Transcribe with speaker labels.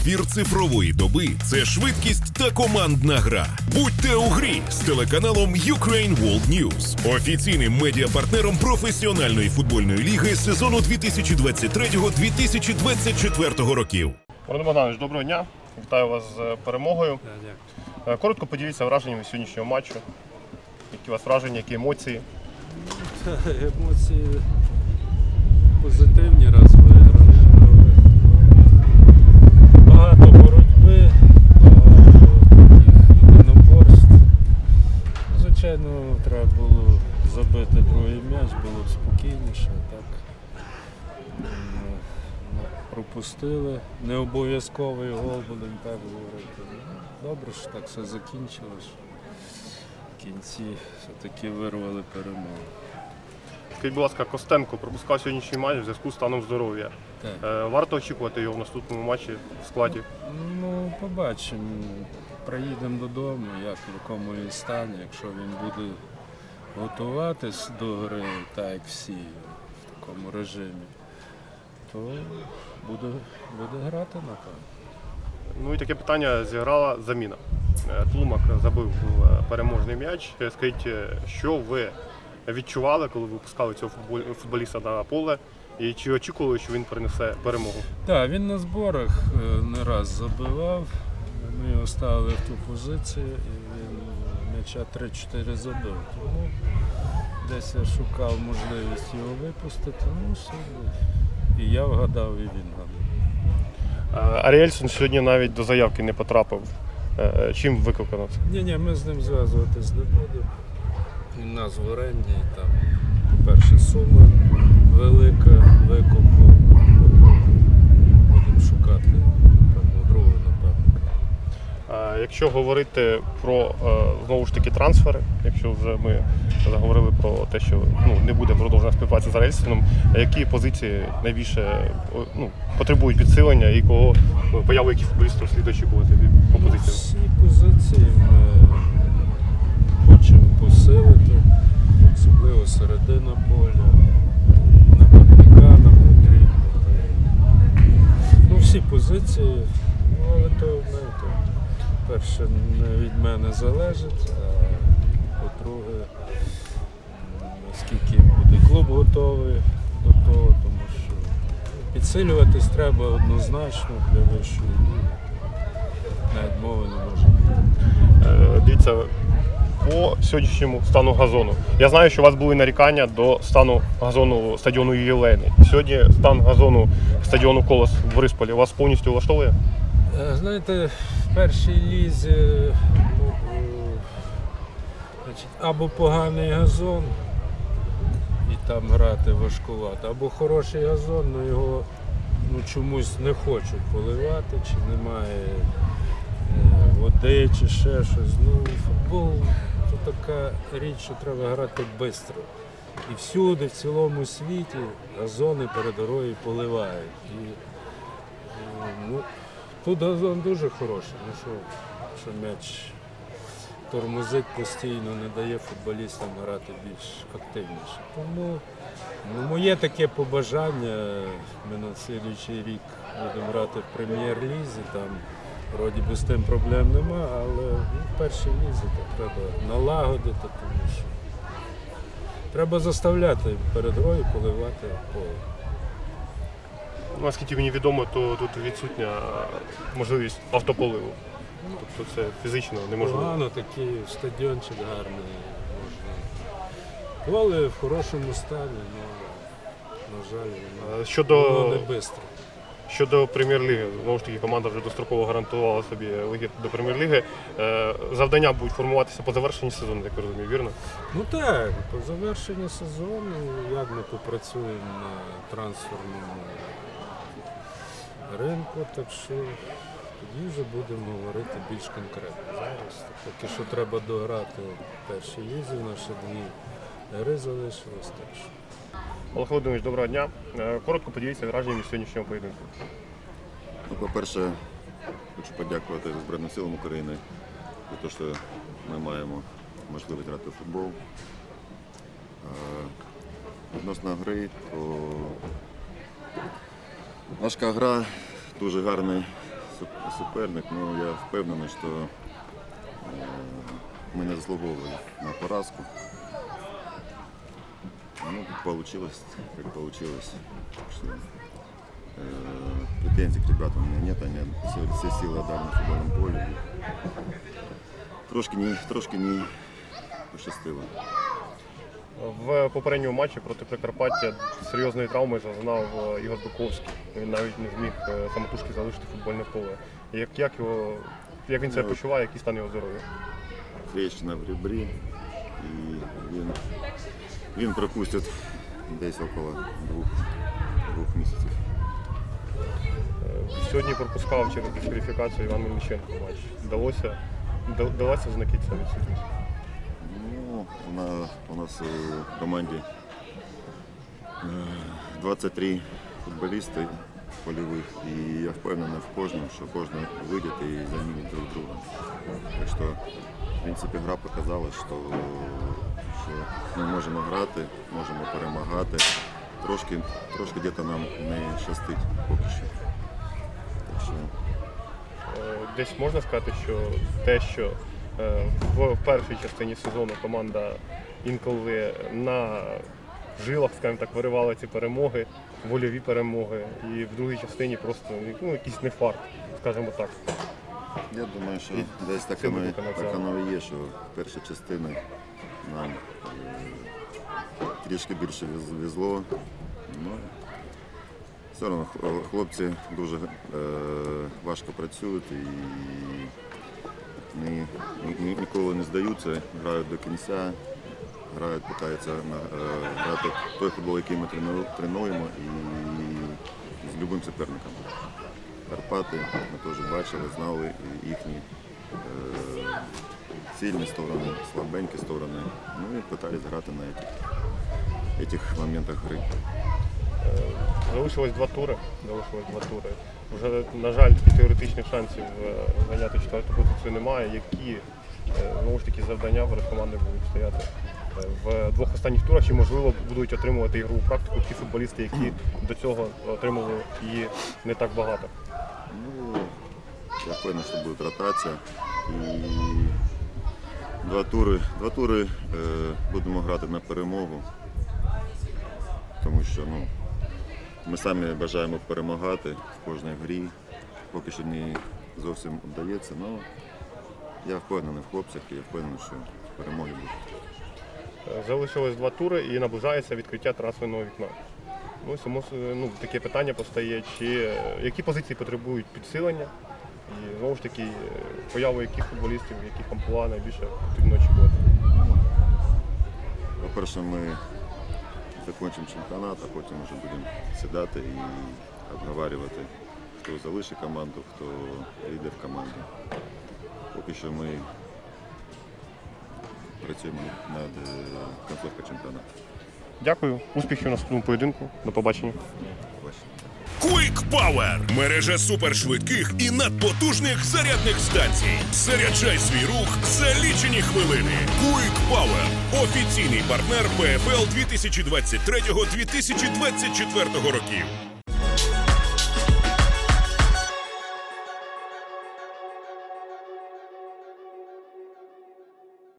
Speaker 1: Ефір цифрової доби це швидкість та командна гра. Будьте у грі з телеканалом Ukraine World News, офіційним медіапартнером професіональної футбольної ліги сезону 2023-2024 років.
Speaker 2: Володимир Богданович, доброго дня. Вітаю вас з перемогою. Е, Коротко поділіться враженнями сьогоднішнього матчу. Які у вас враження, які емоції?
Speaker 3: Емоції позитивні раз виграли. але Багато боротьби, багато таких єдиноборств. Звичайно, треба було забити другий м'яч, було б спокійніше, так ну, пропустили. Не обов'язковий гол, будемо так говорити. Ну, Добре, що так все закінчилось. В кінці все-таки вирвали перемогу.
Speaker 2: Скажіть, будь ласка, Костенко пропускав сьогоднішній матч в зв'язку з станом здоров'я. Е, Варто очікувати його в наступному матчі в складі.
Speaker 3: Ну, побачимо. Приїдемо додому, як в якому він стані. Якщо він буде готуватись до гри, так як всі в такому режимі, то буде, буде грати, напевно.
Speaker 2: Ну і таке питання зіграла заміна. Е, Тлумак забив е, переможний м'яч. Е, Скажіть, що ви відчували, коли ви пускали цього футболіста на поле? І чи очікували, що він принесе перемогу?
Speaker 3: Так, він на зборах не раз забивав. Ми його ставили в ту позицію і він м'яча 3-4 забив. Тому десь я шукав можливість його випустити. Ну, сьогодні. І я вгадав, і він вгадав.
Speaker 2: Е, Аріельсон сьогодні навіть до заявки не потрапив. Е, Чим викликано це?
Speaker 3: Ні, ні, ми з ним зв'язуватись не будемо. Він нас в оренді, і там, по-перше, сума велика, викупу. Будемо шукати
Speaker 2: Якщо говорити про е, знову ж таки трансфери, якщо вже ми заговорили про те, що ну, не буде продовжена співпраця з Арельсоном, які позиції найбільше ну, потребують підсилення і кого ну, появу яких футболістів слід очікувати по
Speaker 3: Ну,
Speaker 2: позиціям?
Speaker 3: всі позиції ми хочемо посилити, особливо середина поля, нападника нам потрібно. Ну, всі позиції, ну, але то, знаєте, перше, не від мене залежить, а по-друге, наскільки буде клуб готовий до того, тому що підсилюватись треба однозначно для вищої ліги. Навіть мови не може бути.
Speaker 2: Е, Дивіться, по сьогоднішньому стану газону. Я знаю, що у вас були нарікання до стану газону стадіону Єлени. Сьогодні стан газону стадіону Колос в Борисполі вас повністю влаштовує?
Speaker 3: Е, Знаєте, в першій ну, е, або поганий газон, і там грати важкувато, або хороший газон, але його ну, чомусь не хочуть поливати, чи немає е, води, чи ще щось. Ну, футбол це така річ, що треба грати швидко. І всюди, в цілому світі, газони перед грою поливають. І, е, ну, Тут газон дуже хороший, ну що, що м'яч тормозить постійно, не дає футболістам грати більш активніше. Тому ну, моє таке побажання, ми на слідуючий рік будемо грати в прем'єр-лізі, там вроді би з тим проблем нема, але в першій лізі то треба налагодити, тому що треба заставляти перед грою поливати поле.
Speaker 2: Наскільки мені відомо, то тут відсутня можливість автополиву. Тобто це фізично неможливо.
Speaker 3: Погано такий стадіончик гарний можна. Поле в хорошому стані, але, на жаль, воно,
Speaker 2: Е,
Speaker 3: воно
Speaker 2: Щодо,
Speaker 3: не швидко.
Speaker 2: щодо прем'єр-ліги, знову ж таки, команда вже достроково гарантувала собі вихід до прем'єр-ліги. Е, Завдання будуть формуватися по завершенні сезону, як я розумію, вірно?
Speaker 3: Ну так, по завершенні сезону, як ми попрацюємо на трансферному ринку, так що тоді вже будемо говорити більш конкретно. Зараз поки що треба дограти перші лізі, в наші дві гри залишилось. Так що.
Speaker 2: Олег Володимирович, доброго дня. Е, Коротко поділіться враженнями сьогоднішнього поєдинку.
Speaker 4: Ну, По-перше, хочу подякувати Збройним силам України за те, що ми маємо можливість грати в футбол. Е, Відносно гри, то важка гра, дуже гарний суперник, але я впевнений, що е, ми не заслуговували на поразку. Ну, получилось, как получилось. Что, претензий к ребятам у меня нет, они все, все силы на футбольном поле. Трошки не, трошки не пощастило.
Speaker 2: В попередньому матчі проти Прикарпаття серйозної травми зазнав е, Ігор Дуковський. Він навіть не зміг е, самотужки залишити футбольне поле. Як, як, його, як він себе
Speaker 4: Ну,
Speaker 2: почуває, який стан його здоров'я?
Speaker 4: Трещина в ребрі і він, він пропустить десь около двох, двох місяців.
Speaker 2: Е, Сьогодні пропускав через дискваліфікацію Іван Мельниченко матч. Вдалося, вда- вдалася знайти ця відсутність.
Speaker 4: Ну, у нас, у нас в команді е, 23 футболісти польових, і я впевнений в кожному, що кожен вийде і замінить друг друга. Так що, в принципі, гра показала, що, що ми можемо грати, можемо перемагати. Трошки, трошки десь нам не щастить поки що. Так що
Speaker 2: Е, Десь можна сказати, що те, що е, в першій частині сезону команда інколи на жилах, скажімо так, виривала ці перемоги, вольові перемоги, і в другій частині просто ну, якийсь не фарт, скажімо так.
Speaker 4: Я думаю, що
Speaker 2: І
Speaker 4: десь так воно, так воно і є, що перша частина нам е, трішки більше везло. Ну, все одно хлопці дуже е, важко працюють і ні, ні- ні- ніколи не здаються, грають до кінця, грають, намагаються грати той футбол, який ми тренуємо, і з будь-яким суперником. Карпати ми теж бачили, знали їхні е, сильні сторони, слабенькі сторони. Ну і намагалися грати на цих, моментах гри.
Speaker 2: Залишилось два тури. Залишилось два тури. Вже, на жаль, теоретичних шансів е, зайняти четверту позицію немає. Які е, знову ж таки завдання перед командою будуть стояти е, в двох останніх турах, чи можливо будуть отримувати ігрову практику ті футболісти, які до цього отримали її не так багато.
Speaker 4: Ну, я впевнений, що буде ротація. І два тури, два тури будемо грати на перемогу, тому що ну, ми самі бажаємо перемагати в кожній грі. Поки що не зовсім вдається, але я впевнений в хлопцях і я впевнений, що перемоги будуть.
Speaker 2: Е, Залишилось два тури і наближається відкриття трансферного вікна. Ну, само, ну, таке питання постає, чи е, які позиції потребують підсилення, і знову ж таки, е, появу яких футболістів, яких амплуа найбільше потрібно очікувати.
Speaker 4: По-перше, ми закінчимо чемпіонат, а потім вже будемо сідати і обговорювати, хто залишить команду, хто йде в команду. Поки що ми працюємо над е, концовкою чемпіонату.
Speaker 2: Дякую, успіхів у наступному поєдинку. До побачення.
Speaker 1: Quick Power – мережа супершвидких і надпотужних зарядних станцій. Заряджай свій рух за лічені хвилини. Quick Power – офіційний партнер ПФЛ 2023-2024 років.